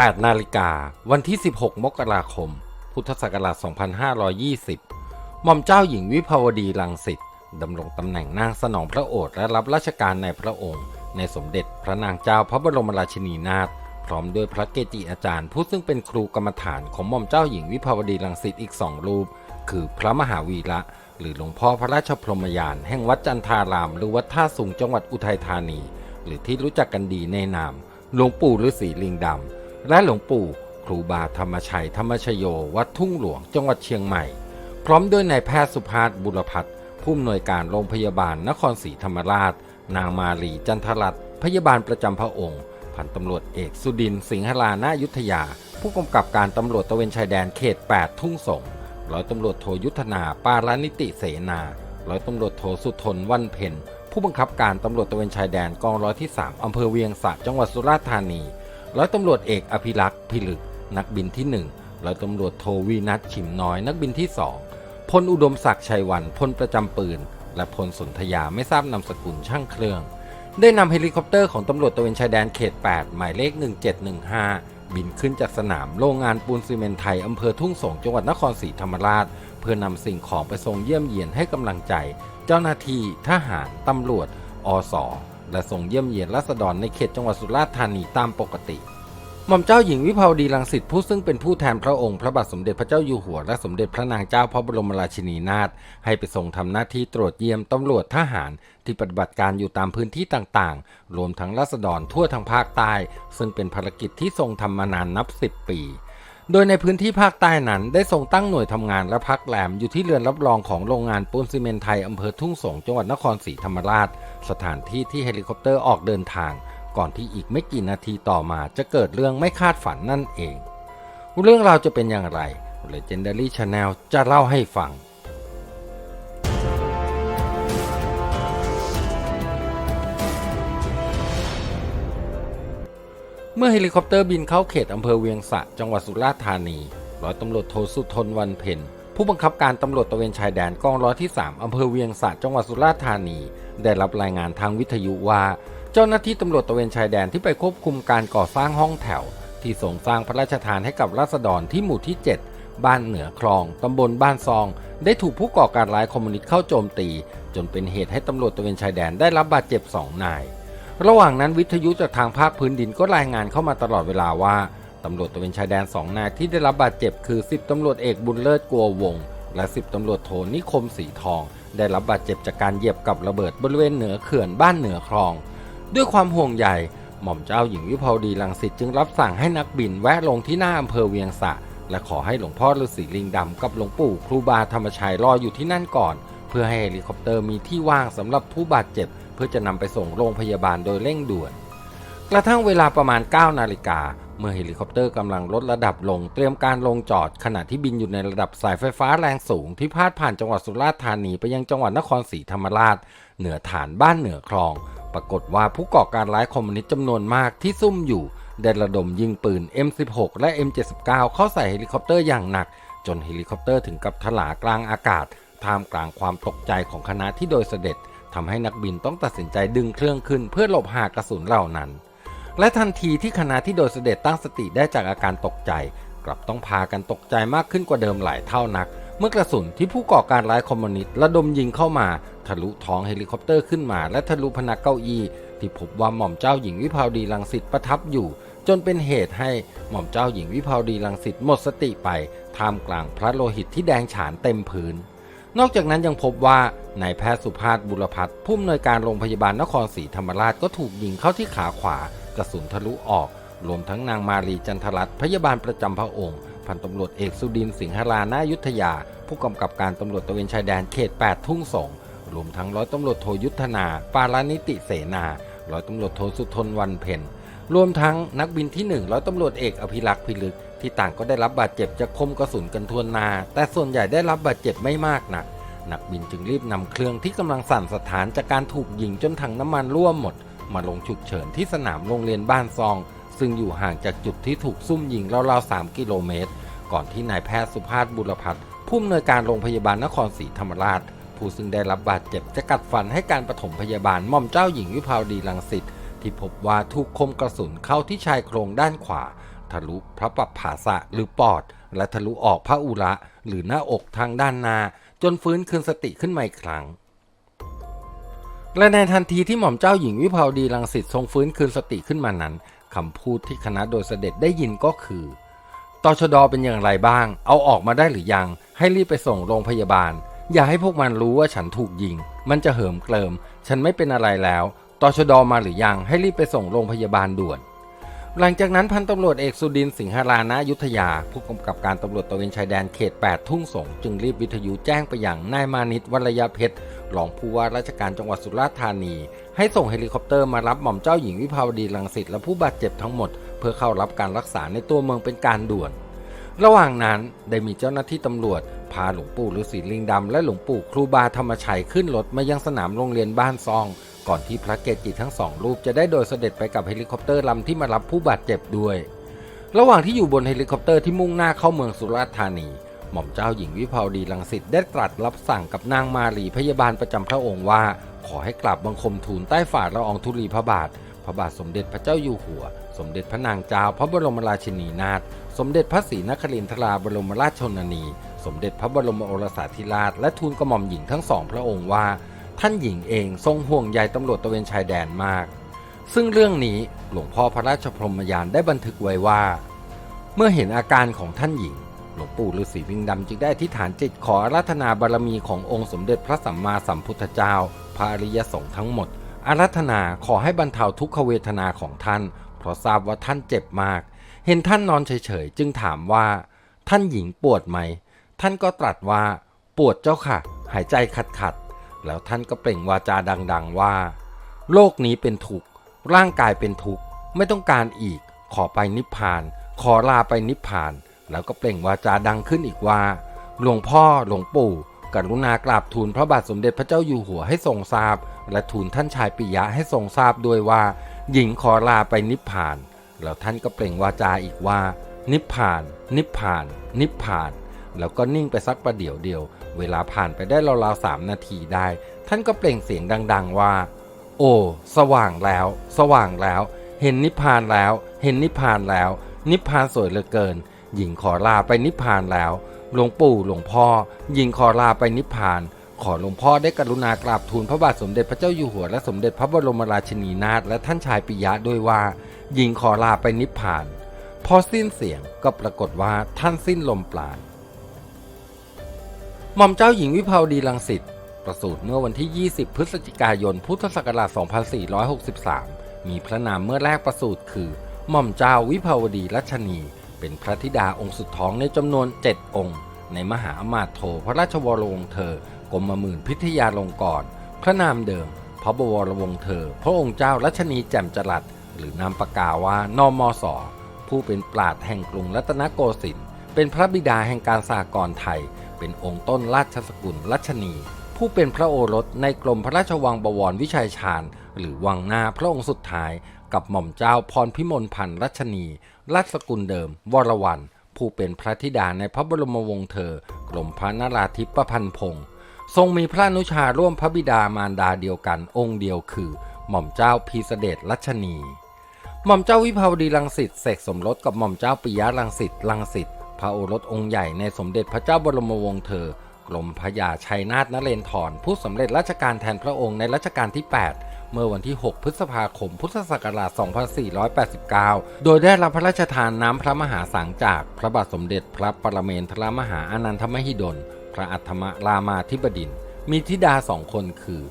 8 นาฬิกา วันที่ 16 มกราคม พุทธศักราช 2520 หม่อมเจ้าหญิงวิภาวดีรังสิตดำรงตำแหน่งนางสนองพระโอษฐ์และรับราชการในพระองค์ ในสมเด็จพระนางเจ้าพระบรมราชินีนาถพร้อมด้วยพระเกจิอาจารย์ ผู้ซึ่งเป็นครูกรรมฐานของหม่อมเจ้าหญิงวิภาวดีรังสิตอีกสองรูป คือพระมหาวีระ หรือหลวงพ่อพระราชพรหมยาน แห่งวัดจันทาราม หรือวัดท่าสูงจังหวัดอุทัยธานี หรือที่รู้จักกันดีในนามหลวงปู่ฤาษีลิงดำ และหลวงปู่ครูบาธรรมชัยธรรมชโย วัดทุ่งหลวงจังหวัดเชียงใหม่ พร้อมด้วยนายแพทย์สุภาพบุรพัฒน์ผู้อำนวยการโรงพยาบาลนครศรีธรรมราช นางมาลีจันทรัตน์พยาบาลประจำพระองค์ พันตำรวจเอกสุดิน สิงหรานายุทธยา ผู้กำกับการตำรวจตะเวนชายแดนเขต 8 ทุ่งสงร้อยตำรวจโทยุทธนาปารานิติเสนา ร้อยตำรวจโทสุทนวันเพ็ญผู้บังคับการตำรวจตะเวนชายแดนกองร้อยที่ 3อำเภอเวียงสะจังหวัดสุราษฎร์ธานี ร้อยตำรวจเอกอภิรักษ์พิลึก นักบินที่ 1 ร้อยตำรวจโทวีนัทฉิมน้อย นักบินที่ 2 พลอุดมศักดิ์ชัยวัน พลประจำปืน และพลสนธยาไม่ทราบนามสกุลช่างเครื่อง ได้นำเฮลิคอปเตอร์ของตำรวจตะเวนชายแดนเขต 8 หมายเลข 1715 บินขึ้นจากสนามโรงงานปูนซีเมนต์ไทยอำเภอทุ่งสงจังหวัดนครศรีธรรมราช เพื่อนำสิ่งของไปส่งเยี่ยมเยียนให้กำลังใจ เจ้าหน้าที่ทหารตำรวจอส และส่งเยี่ยมเยียนราษฎรในเขตจังหวัดสุราษฎร์ธานีตามปกติ หม่อมเจ้าหญิงวิภาวดีรังสิตผู้ซึ่งเป็นผู้แทนพระองค์พระบาทสมเด็จพระเจ้าอยู่หัว และสมเด็จพระนางเจ้าพระบรมราชินีนาถให้ไปทรงทำหน้าที่ตรวจเยี่ยมตำรวจทหาร ที่ปฏิบัติการอยู่ตามพื้นที่ต่างๆ รวมทั้งราษฎรทั่วทางภาคใต้ ซึ่งเป็นภารกิจที่ทรงทำมานานนับ 10 ปี โดยในพื้นที่ภาคใต้นั้นได้ทรงตั้งหน่วยทำงานและพักแรมอยู่ที่เรือนรับรองของโรงงานปูนซีเมนไทยอำเภอทุ่งสงจังหวัดนครศรีธรรมราช สถานที่ที่เฮลิคอปเตอร์ออกเดินทาง ก่อนที่อีกไม่กี่นาทีต่อมาจะเกิดเรื่องไม่คาดฝันนั่นเอง เรื่องราวจะเป็นอย่างไร Legendary Channel จะเล่าให้ฟัง เมื่อเฮลิคอปเตอร์บินเข้าเขตอำเภอเวียงสะ จังหวัดสุราษฎร์ธานี ร้อยตำรวจโทสุทนวันเพ็ญผู้บังคับการตำรวจตะเวนชายแดนกองร้อยที่ 3 อำเภอเวียงสะ จังหวัดสุราษฎร์ธานี ได้รับรายงานทางวิทยุว่า เจ้าหน้าที่ตำรวจตะเวนชายแดนที่ไปควบคุมการก่อสร้างห้องแถว ที่ส่งสร้างพระราชทานให้กับราษฎรที่หมู่ที่ 7 บ้านเหนือคลอง ตำบลบ้านซอง ได้ถูกผู้ก่อการร้ายคอมมิวนิสต์เข้าโจมตี จนเป็นเหตุให้ตำรวจตะเวนชายแดนได้รับบาดเจ็บสองนาย ระหว่างนั้นวิทยุจากทางภาคพื้นดินก็รายงานเข้ามาตลอดเวลาว่าตำรวจตระเวนชายแดนสองนายที่ได้รับบาดเจ็บคือ10ตำรวจเอกบุญเลิศกัววง และ10ตำรวจโทนิคมสีทอง ได้รับบาดเจ็บจากการเหยียบกับระเบิดบริเวณเหนือเขื่อนบ้านเหนือคลอง ด้วยความห่วงใยหม่อมเจ้าหญิงวิภาวดีรังสิตจึงรับสั่งให้นักบินแวะลงที่หน้าอำเภอเวียงสะ และขอให้หลวงพ่อฤาษีลิงดำกับหลวงปู่ครูบาธรรมชัยรออยู่ที่นั่นก่อน เพื่อให้เฮลิคอปเตอร์มีที่ว่างสำหรับผู้บาดเจ็บ เพื่อจะนำไปส่งโรงพยาบาลโดยเร่งด่วน กระทั่งเวลาประมาณ 9 นาฬิกา เมื่อเฮลิคอปเตอร์กำลังลดระดับลงเตรียมการลงจอด ขณะที่บินอยู่ในระดับสายไฟฟ้าแรงสูงที่พาดผ่านจังหวัดสุราษฎร์ธานีไปยังจังหวัดนครศรีธรรมราช เหนือฐานบ้านเหนือคลอง ปรากฏว่าผู้ก่อการร้ายคอมมิวนิสต์จำนวนมากที่ซุ่มอยู่ได้ระดมยิงปืน M16 และ M79 เข้าใส่เฮลิคอปเตอร์อย่างหนัก จนเฮลิคอปเตอร์ถึงกับถลากลางอากาศท่ามกลางความตกใจของคณะที่โดยเสด็จ ทำให้นักบินต้องตัดสินใจดึงเครื่องขึ้นเพื่อหลบหากกระสุนเหล่านั้น และทันทีที่คณะที่โดยเสด็จตั้งสติได้จากอาการตกใจ กลับต้องพากันตกใจมากขึ้นกว่าเดิมหลายเท่านัก เมื่อกระสุนที่ผู้ก่อการร้ายคอมมิวนิสต์ระดมยิงเข้ามา ทะลุท้องเฮลิคอปเตอร์ขึ้นมา และทะลุพนักเก้าอี้ที่พบว่าหม่อมเจ้าหญิงวิภาวดีรังสิตประทับอยู่ จนเป็นเหตุให้หม่อมเจ้าหญิงวิภาวดีรังสิตหมดสติไปท่ามกลางพระโลหิตที่แดงฉานเต็มพื้น นอกจากนั้นยังพบว่านายแพทย์สุภาพบุรพัฒน์ผู้อำนวยการโรงพยาบาลนครศรีธรรมราชก็ถูกยิงเข้าที่ขาขวากระสุนทะลุออก รวมทั้งนางมารีจันทรัตน์พยาบาลประจำพระองค์ พันตำรวจเอกสุดินสิงหรานายุทธยา ผู้กำกับการตำรวจตะเวนชายแดนเขต 8 ทุ่งสงรวมทั้งร้อยตำรวจโทยุทธนา ปารานิติเสนา ร้อยตำรวจโทสุทนวันเพ็ญรวมทั้งนักบินที่1ร้อยตำรวจเอกอภิรักษ์พิลึก ที่ต่างก็ได้รับบาดเจ็บจากคมกระสุนกันทวนนา แต่ส่วนใหญ่ได้รับบาดเจ็บไม่มากนักนักบินจึงรีบนำเครื่องที่กำลังสั่นสถานจากการถูกยิงจนถังน้ำมันรั่วหมด มาลงฉุกเฉินที่สนามโรงเรียนบ้านซอง ซึ่งอยู่ห่างจากจุดที่ถูกซุ่มยิงราวๆ3กิโลเมตร ก่อนที่นายแพทย์สุภาพบุรพัฒน์ผู้อำนวยการโรงพยาบาลนครศรีธรรมราช ผู้ซึ่งได้รับบาดเจ็บจะกัดฟันให้การปฐมพยาบาลม่อมเจ้าหญิงวิภาวดีรังสิตที่พบว่าถูกคมกระสุนเข้าที่ชายโครงด้านขวา ทะลุพระปัปภาสะหรือปอด และทะลุออกพระอุระ หรือหน้าอกทางด้านหน้าจนฟื้นคืนสติขึ้นมาอีกครั้ง และในทันทีที่หม่อมเจ้าหญิงวิภาวดีรังสิตทรงฟื้นคืนสติขึ้นมานั้นคำพูดที่คณะโดยเสด็จได้ยินก็คือตชดเป็นอย่างไรบ้าง เอาออกมาได้หรือยัง ให้รีบไปส่งโรงพยาบาล อย่าให้พวกมันรู้ว่าฉันถูกยิง มันจะเหิมเกลิม ฉันไม่เป็นอะไรแล้ว ตชดมาหรือยัง ให้รีบไปส่งโรงพยาบาลด่วน หลังจากนั้นพันตำรวจเอกสุดินสิงหรานะยุทธยา ผู้กำกับการตำรวจตะเวนชายแดนเขต 8 ทุ่งสงจึงรีบวิทยุแจ้งไปยังนายมานิตวรยาเพชรรองผู้ว่าราชการจังหวัดสุราษฎร์ธานี ให้ส่งเฮลิคอปเตอร์มารับหม่อมเจ้าหญิงวิภาวดีรังสิตและผู้บาดเจ็บทั้งหมด เพื่อเข้ารับการรักษาในตัวเมืองเป็นการด่วน ระหว่างนั้นได้มีเจ้าหน้าที่ตำรวจ พาหลวงปู่ฤาษีลิงดำและหลวงปู่ครูบาธรรมชัยขึ้นรถมายังสนามโรงเรียนบ้านซอง ก่อนที่พระเกจิทั้งสองรูปจะได้โดยเสด็จไปกับเฮลิคอปเตอร์ลำที่มารับผู้บาดเจ็บด้วย ระหว่างที่อยู่บนเฮลิคอปเตอร์ที่มุ่งหน้าเข้าเมืองสุราษฎร์ธานี หม่อมเจ้าหญิงวิภาวดีรังสิตได้ตรัสรับสั่งกับนางมารีพยาบาลประจำพระองค์ว่า ขอให้กราบบังคมทูลใต้ฝ่าละอองธุลีพระบาท พระบาทสมเด็จพระเจ้าอยู่หัว สมเด็จพระนางเจ้าพระบรมราชินีนาถสมเด็จพระศรีนครินทราบรมราชชนนี สมเด็จพระบรมโอรสาธิราช และทูลกระหม่อมหญิงทั้งสองพระองค์ว่า ท่านหญิงเองทรงห่วงใยตำรวจตระเวนชายแดนมาก ซึ่งเรื่องนี้หลวงพ่อพระราชพรหมยานได้บันทึกไว้ว่า เมื่อเห็นอาการของท่านหญิง หลวงปู่ฤาษีวิงดำจึงได้อธิษฐานจิตขอราธนาบารมีขององค์สมเด็จพระสัมมาสัมพุทธเจ้า พระอริยสงฆ์ทั้งหมด อาราธนาขอให้บรรเทาทุกขเวทนาของท่าน เพราะทราบว่าท่านเจ็บมาก เห็นท่านนอนเฉยๆจึงถามว่า ท่านหญิงปวดไหม ท่านก็ตรัสว่า ปวดเจ้าค่ะ หายใจขัด แล้วท่านก็เปล่งวาจาดัง ๆ ว่า โลกนี้เป็นทุกข์ร่างกายเป็นทุกข์ไม่ต้องการอีก ขอไปนิพพาน ขอลาไปนิพพาน แล้วก็เปล่งวาจาดังขึ้นอีกว่า หลวงพ่อหลวงปู่กรุณากราบทูลพระบาทสมเด็จพระเจ้าอยู่หัวให้ทรงทราบ และทูลท่านชายปิยะให้ทรงทราบด้วยว่า หญิงขอลาไปนิพพาน แล้วท่านก็เปล่งวาจาอีกว่า นิพพาน นิพพาน นิพพาน แล้วก็นิ่งไปสักประเดี๋ยวเดียว เวลาผ่านไปได้ราวๆสามนาทีได้ ท่านก็เปล่งเสียงดัง ๆ ว่า โอ้ สว่างแล้ว สว่างแล้ว เห็นนิพพานแล้ว เห็นนิพพานแล้ว นิพพานสวยเหลือเกิน หญิงขอลาไปนิพพานแล้ว หลวงปู่หลวงพ่อ หญิงขอลาไปนิพพาน ขอหลวงพ่อได้กรุณากราบทูลพระบาทสมเด็จพระเจ้าอยู่หัวและสมเด็จพระบรมราชินีนาถและท่านชายปิยะด้วยว่า หญิงขอลาไปนิพพาน พอสิ้นเสียงก็ปรากฏว่าท่านสิ้นลมปราณ หม่อมเจ้าหญิงวิภาวดีรังสิตประสูติเมื่อวันที่ 20 พฤศจิกายน พุทธศักราช 2463 มีพระนามเมื่อแรกประสูติคือ หม่อมเจ้าวิภาวดีรัชนี เป็นพระธิดาองค์สุดท้องในจำนวน 7 องค์ ในมหาอมาตย์โทพระราชวรวงศ์เธอกรมหมื่นพิทยาลงกรณ์พระนามเดิม พระบวรวงศ์เธอ พระองค์เจ้ารัชนีแจ่มจรัส หรือนามปากกาว่านอมอสอผู้เป็นปราดแห่งกรุงรัตนโกสินทร์เป็นพระบิดาแห่งการสากลไทย เป็นองค์ต้นราชสกุลรัชนี ผู้เป็นพระโอรสในกรมพระราชวังบวรวิชัยชาญ หรือวังนาพระองค์สุดท้าย กับหม่อมเจ้าพรพิมลพันธ์รัชนี ราชสกุลเดิม วรวันผู้เป็นพระธิดาในพระบรมวงศ์เธอกรมพระนราธิปพันธ์พงศ์ทรงมีพระนุชาร่วมพระบิดามารดาเดียวกันองค์เดียวคือ หม่อมเจ้าพีเสด็จรัชนี หม่อมเจ้าวิภาวดีรังสิตเสกสมรสกับหม่อมเจ้าปิยะรังสิตรังสิต ระโอรสองค์ใหญ่ในสมเด็จพระเจ้าบรมวงศ์เธอ กรมพระยาชัยนาทนเรนทรผู้สำเร็จราชการแทนพระองค์ในรัชกาลที่ 8 เมื่อวันที่ 6 พฤษภาคม พุทธศักราช 2489 โดยได้รับพระราชทานน้ำพระมหาสังจากพระบาทสมเด็จพระปรเมนทรมหาอานันทมหิดล พระอัฏฐมรามาธิบดิน มีธิดาสองคนคือ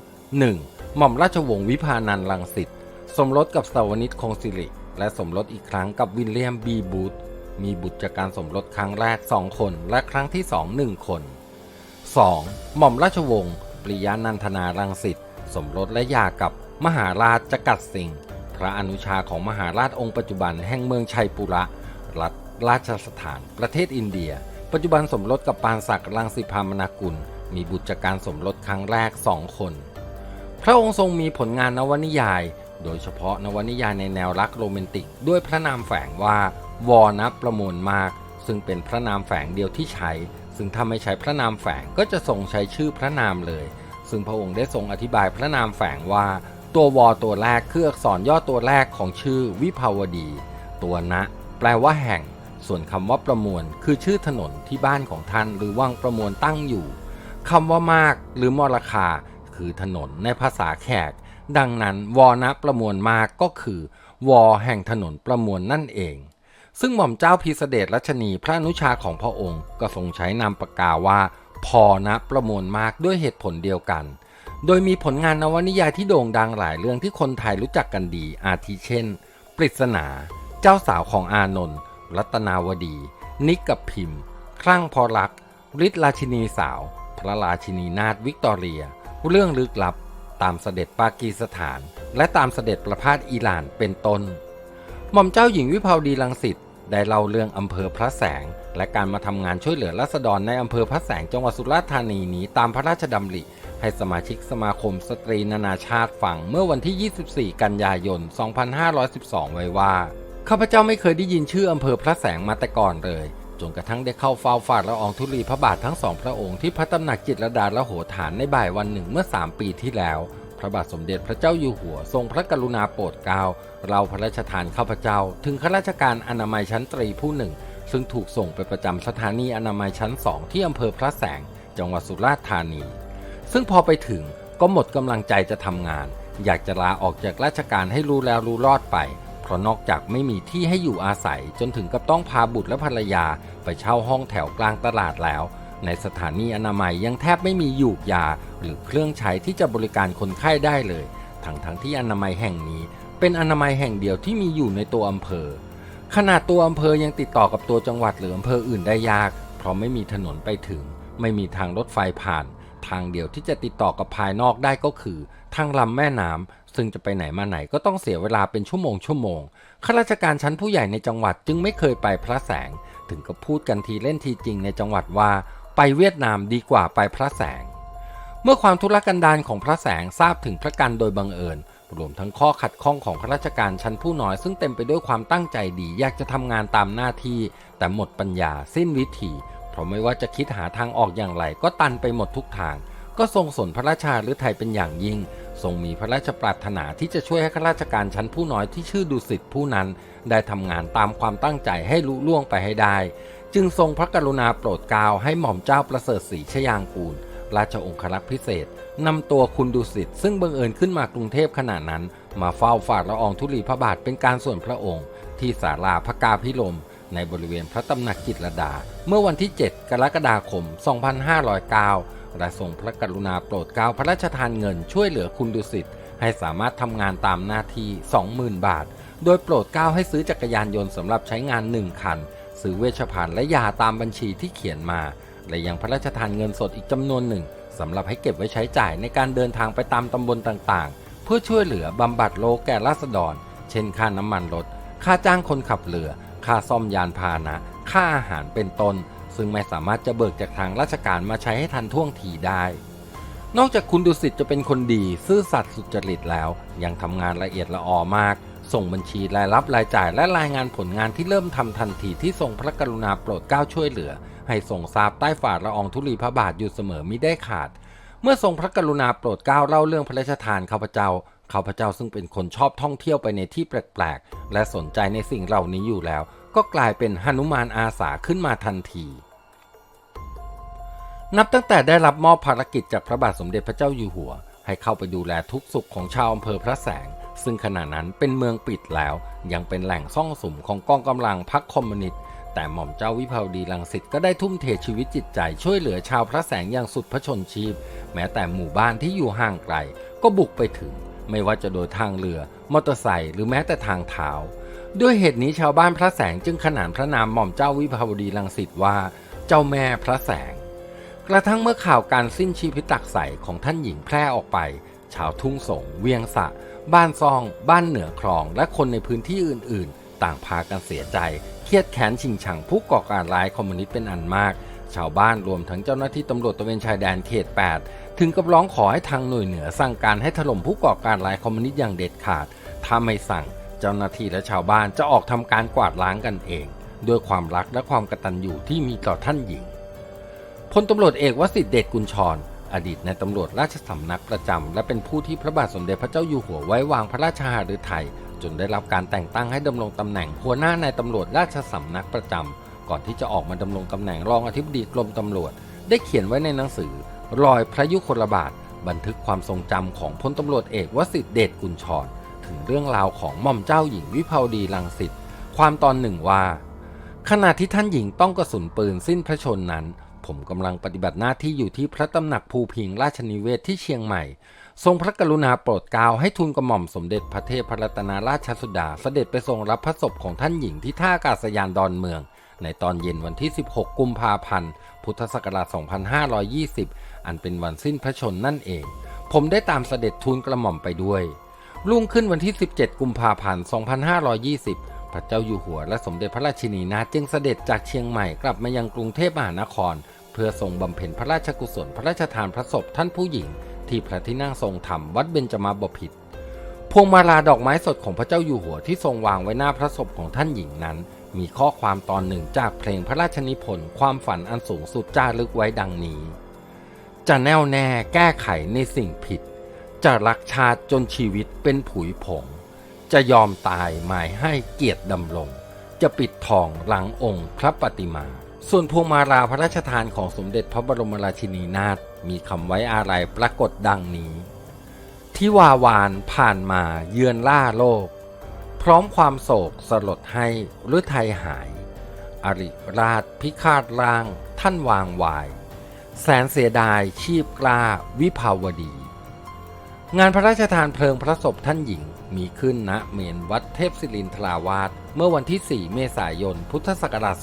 1. หม่อมราชวงศ์วิพานันท์รังสิตสมรสกับสาวนิตคงสิริและสมรสอีกครั้งกับวิลเลียมบีบูธ มีบุตรจากการสมรสครั้งแรก 2 คน และครั้งที่2 1คน 2. หม่อมราชวงศ์ปริยานันทนารังสิตสมรสและหย่ากับมหาราชจกัดสิงห์พระอนุชาของมหาราชองค์ปัจจุบันแห่งเมืองชัยปุระ รัฐราชสถาน ประเทศอินเดีย ปัจจุบันสมรสกับปานศักดิ์รังสิพามนากุล มีบุตรจากการสมรสครั้งแรกสองคน พระองค์ทรงมีผลงานนวนิยาย โดยเฉพาะนวนิยายในแนวรักโรแมนติก ด้วยพระนามแฝงว่า วอนับประมวลมาก ซึ่งเป็นพระนามแฝงเดียวที่ใช้ ซึ่งถ้าไม่ใช้พระนามแฝงก็จะทรงใช้ชื่อพระนามเลย ซึ่งพระองค์ได้ทรงอธิบายพระนามแฝงว่า ตัววอตัวแรกคืออักษรย่อตัวแรกของชื่อวิภาวดี ตัวนะแปลว่าแห่ง ส่วนคำว่าประมวล คือชื่อถนนที่บ้านของท่านหรือวังประมวลตั้งอยู่คำว่ามากหรือมรคา คือถนนในภาษาแขก ดังนั้นวอนะประมวลมากก็คือ วอแห่งถนนประมวลนั่นเอง ซึ่งหม่อมเจ้าพิเสเดชรัชนีพระนุชาของพระองค์ ก็ทรงใช้นามปากกาว่า พอนะประมวลมากด้วยเหตุผลเดียวกัน โดยมีผลงานนวนิยายที่โด่งดังหลายเรื่องที่คนไทยรู้จักกันดี อาทิเช่น ปริศนา เจ้าสาวของอานนท์รัตนาวดี นิกกับพิมพ์ คลั่งพอรักฤทธิราชินีสาว พระราชินีนาถวิกตอเรีย เรื่องลึกลับ ตามเสด็จปากีสถาน และตามเสด็จประพาสอิหร่านเป็นต้น หม่อมเจ้าหญิงวิภาวดีรังสิตได้เล่าเรื่องอำเภอพระแสง และการมาทำงานช่วยเหลือราษฎรในอำเภอพระแสงจังหวัดสุราษฎร์ธานีนี้ตามพระราชดำริ ให้สมาชิกสมาคมสตรีนานาชาติฟังเมื่อวันที่ 24 กันยายน 2512 ไว้ว่า ข้าพเจ้าไม่เคยได้ยินชื่ออำเภอพระแสงมาแต่ก่อนเลย จนกระทั่งได้เข้าเฝ้าฝ่าละอองธุลีพระบาททั้งสองพระองค์ที่พระตำหนักจิตรดาละโหฐานในบ่ายวันหนึ่งเมื่อ 3 ปีที่แล้ว ระบาทสมเด็จพระเจ้าอยู่หัวทรงพระกรุณาโปรดเกล้าเราพระราชทานข้าพเจ้า ถึงข้าราชการอนามัยชั้นตรีผู้หนึ่ง ซึ่งถูกส่งไปประจำสถานีอนามัยชั้นสองที่อำเภอพระแสง จังหวัดสุราษฎร์ธานี ซึ่งพอไปถึงก็หมดกำลังใจจะทำงาน อยากจะลาออกจากราชการให้รู้แล้วรู้รอดไป เพราะนอกจากไม่มีที่ให้อยู่อาศัยจนถึงกับต้องพาบุตรและภรรยา ไปเช่าห้องแถวกลางตลาดแล้ว ในสถานีอนามัยยังแทบไม่มีหยูกยา หรือเครื่องใช้ที่จะบริการคนไข้ได้เลย ทั้งทั้งที่อนามัยแห่งนี้ เป็นอนามัยแห่งเดียวที่มีอยู่ในตัวอำเภอ ขนาดตัวอำเภอยังติดต่อกับตัวจังหวัดหรืออำเภออื่นได้ยาก เพราะไม่มีถนนไปถึง ไม่มีทางรถไฟผ่าน ทางเดียวที่จะติดต่อกับภายนอกได้ก็คือ ทางลำแม่น้ำซึ่งจะไปไหนมาไหนก็ต้องเสียเวลาเป็นชั่วโมงชั่วโมงข้าราชการชั้นผู้ใหญ่ในจังหวัดจึงไม่เคยไปพระแสง ถึงกับพูดกันทีเล่นทีจริงในจังหวัดว่า ไปเวียดนามดีกว่าไปพระแสง เมื่อความทุรกันดารของพระแสงทราบถึงพระกันโดยบังเอิญ รวมทั้งข้อขัดข้องของข้าราชการชั้นผู้น้อยซึ่งเต็มไปด้วยความตั้งใจดีอยากจะทำงานตามหน้าที่ แต่หมดปัญญาสิ้นวิถี เพราะไม่ว่าจะคิดหาทางออกอย่างไรก็ตันไปหมดทุกทาง ก็ทรงสนพระราชาหรือไทยเป็นอย่างยิ่ง ทรงมีพระราชปรารถนาที่จะช่วยให้ข้าราชการชั้นผู้น้อยที่ชื่อดุสิตผู้นั้น ได้ทำงานตามความตั้งใจให้ลุล่วงไปให้ได้ จึงทรงพระกรุณาโปรดเกล้าให้หม่อมเจ้าประเสริฐศรีชยางกูล ราชองครักษ์พิเศษนำตัวคุณดุสิตซึ่งบังเอิญขึ้นมากรุงเทพขณะนั้น มาเฝ้าฝ่าละอองธุลีพระบาทเป็นการส่วนพระองค์ ที่ศาลาพระกาพิลมในบริเวณพระตำหนักจิตรดา เมื่อวันที่ 7 กรกฎาคม 2509 และทรงพระกรุณาโปรดเกล้าพระราชทานเงินช่วยเหลือคุณดุสิตให้สามารถทำงานตามหน้าที่ 20,000 บาท โดยโปรดเกล้าให้ซื้อจักรยานยนต์สำหรับใช้งาน 1 คัน ซื้อเวชภัณฑ์และยาตามบัญชีที่เขียนมา และยังพระราชทานเงินสดอีกจำนวนหนึ่งสำหรับให้เก็บไว้ใช้จ่ายในการเดินทางไปตามตำบลต่างๆ เพื่อช่วยเหลือบำบัดโรคแก่ราษฎร เช่นค่าน้ำมันรถ ค่าจ้างคนขับเรือ ค่าซ่อมยานพาหนะ ค่าอาหารเป็นต้น ซึ่งไม่สามารถจะเบิกจากทางราชการมาใช้ให้ทันท่วงทีได้ นอกจากคุณดุสิตจะเป็นคนดีซื่อสัตย์สุจริตแล้ว ยังทำงานละเอียดละออมาก ส่งบัญชีรายรับรายจ่ายและรายงานผลงานที่เริ่มทำทันทีที่ทรงพระกรุณาโปรดเกล้าช่วยเหลือ ให้ส่งทราบใต้ฝ่าละอองธุลีพระบาทอยู่เสมอมิได้ขาด เมื่อทรงพระกรุณาโปรดเกล้าเล่าเรื่องพระราชทานข้าพเจ้าข้าพเจ้าซึ่งเป็นคนชอบท่องเที่ยวไปในที่แปลกๆ และสนใจในสิ่งเหล่านี้อยู่แล้ว ก็กลายเป็นหนุมานอาสาขึ้นมาทันที นับตั้งแต่ได้รับมอบภารกิจจากพระบาทสมเด็จพระเจ้าอยู่หัว ให้เข้าไปดูแลทุกสุขของชาวอำเภอพระแสง ซึ่งขณะนั้นเป็นเมืองปิดแล้ว ยังเป็นแหล่งซ่องสุมของกองกำลังพรรคคอมมิวนิสต์แต่หม่อมเจ้าวิภาวดีรังสิตก็ได้ทุ่มเทชีวิตจิตใจช่วยเหลือชาวพระแสงอย่างสุดพระชนชีพ แม้แต่หมู่บ้านที่อยู่ห่างไกลก็บุกไปถึง ไม่ว่าจะโดยทางเรือ มอเตอร์ไซค์หรือแม้แต่ทางเท้า ด้วยเหตุนี้ชาวบ้านพระแสงจึงขนานพระนามหม่อมเจ้าวิภาวดีรังสิตว่า เจ้าแม่พระแสง กระทั่งเมื่อข่าวการสิ้นชีวิตักใสของท่านหญิงแพร่ออกไป ชาวทุ่งสง เวียงสะ บ้านซอง บ้านเหนือคลอง และคนในพื้นที่อื่น ๆ ต่างพากันเสียใจ เครียดแค้นชิงชังผู้ก่อการร้ายคอมมิวนิสต์เป็นอันมากชาวบ้านรวมทั้งเจ้าหน้าที่ตำรวจตะเวนชายแดนเขต 8 ถึงกับร้องขอให้ทางหน่วยเหนือสั่งการให้ถล่มผู้ก่อการร้ายคอมมิวนิสต์อย่างเด็ดขาด ถ้าไม่สั่ง เจ้าหน้าที่และชาวบ้านจะออกทำการกวาดล้างกันเอง ด้วยความรักและความกตัญญูที่มีต่อท่านหญิงพลตำรวจเอกวสิทธิเดชกุลชรอดีตในตำรวจราชสำนักประจำ และเป็นผู้ที่พระบาทสมเด็จพระเจ้าอยู่หัวไว้วางพระราชหฤทัยจนได้รับการแต่งตั้งให้ดำรงตำแหน่งหัวหน้านายตำรวจราชสำนักประจำ ก่อนที่จะออกมาดำรงตำแหน่งรองอธิบดีกรมตำรวจ ได้เขียนไว้ในหนังสือ รอยพระยุคลบาท บันทึกความทรงจำของพลตำรวจเอกวสิทธิเดชกุลชร ถึงเรื่องราวของหม่อมเจ้าหญิงวิภาวดีรังสิตความตอนหนึ่งว่า ขณะที่ท่านหญิงต้องกระสุนปืนสิ้นพระชนนั้น ผมกำลังปฏิบัติหน้าที่อยู่ที่พระตำหนักภูพิงราชนิเวศที่เชียงใหม่ ทรงพระกรุณาโปรดเกล้าให้ทุนกระหม่อมสมเด็จพระเทพรัตนราชสุดาเสด็จไปทรงรับพระศพของท่านหญิงที่ท่าอากาศยานดอนเมือง ในตอนเย็นวันที่ 16 กุมภาพันธ์ พุทธศักราช 2520 อันเป็นวันสิ้นพระชนนั่นเอง ผมได้ตามเสด็จทูลกระหม่อมไปด้วย รุ่งขึ้นวันที่ 17 กุมภาพันธ์ 2520 พระเจ้าอยู่หัวและสมเด็จพระราชินีนาถจึงเสด็จจากเชียงใหม่กลับมายังกรุงเทพมหานคร เพื่อทรงบำเพ็ญพระราชกุศลพระราชทานพระศพท่านผู้หญิง ที่พระที่นั่งทรงธรรมวัดเบญจมาบพิตรพวงมาลาดอกไม้สดของพระเจ้าอยู่หัวที่ทรงวางไว้หน้าพระศพของท่านหญิงนั้น มีข้อความตอนหนึ่งจากเพลงพระราชนิพนธ์ความฝันอันสูงสุดจารึกไว้ดังนี้ จะแน่วแน่แก้ไขในสิ่งผิด จะรักชาติจนชีวิตเป็นผุยผง จะยอมตายหมายให้เกียรติดำรง จะปิดทองหลังองค์พระปฏิมา ส่วนพวงมาลาพระราชทานของสมเด็จพระบรมราชินีนาถมีคำไว้อาลัยปรากฏดังนี้ ที่วาวานผ่านมาเยือนล่าโลก พร้อมความโศกสลดให้ฤทัยหาย อริราชพิฆาตร่างท่านวางวาย แสนเสียดายชีพกล้าวิภาวดี งานพระราชทานเพลิงพระศพท่านหญิง มีขึ้นณเมนวัดเทพศิรินทราวาสเมื่อวันที่ 4 เมษายน พุทธศักราช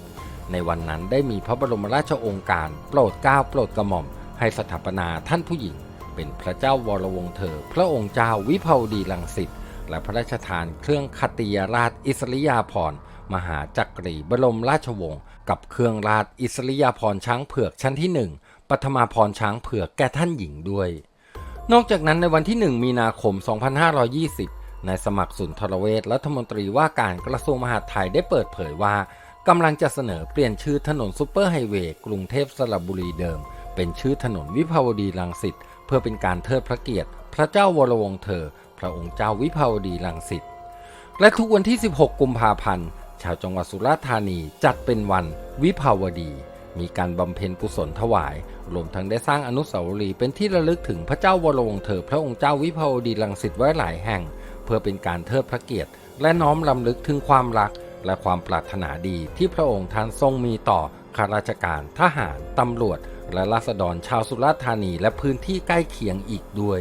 2520 ในวันนั้นได้มีพระบรมราชโองการ โปรดเกล้าโปรดกระหม่อม ให้สถาปนาท่านผู้หญิง เป็นพระเจ้าวรวงศ์เธอ พระองค์เจ้าวิภาวดีรังสิตและพระราชทานเครื่องขตติยราชอิสริยาภรณ์มหาจักรีบรมราชวงศ์กับเครื่องราชอิสริยาภรณ์ช้างเผือกชั้นที่หนึ่งปฐมาภรณ์ช้างเผือกแก่ท่านหญิงด้วย นอกจากนั้นในวันที่ 1 มีนาคม 2520 นายสมัครสุนทรเวชรัฐมนตรีว่าการกระทรวงมหาดไทยได้เปิดเผยว่ากำลังจะเสนอเปลี่ยนชื่อถนนซูเปอร์ไฮเวย์กรุงเทพสระบุรีเดิม เป็นชื่อถนนวิภาวดีรังสิตเพื่อเป็นการเทิดพระเกียรติ พระเจ้าวรวงศ์เธอ พระองค์เจ้าวิภาวดีรังสิตและทุกวันที่ 16 กุมภาพันธ์ ชาวจังหวัดสุราษฎร์ธานีจัดเป็นวันวิภาวดี มีการบำเพ็ญกุศลถวาย รวมทั้งได้สร้างอนุสาวรีย์เป็นที่ระลึกถึงพระเจ้าวรวงเธอพระองค์เจ้าวิภาวดีรังสิตไว้หลายแห่ง เพื่อเป็นการเทิดพระเกียรติ และน้อมรำลึกถึงความรัก และความปรารถนาดีที่พระองค์ท่านทรงมีต่อข้าราชการ ทหาร ตำรวจ และราษฎรชาวสุราษฎร์ธานีและพื้นที่ใกล้เคียงอีกด้วย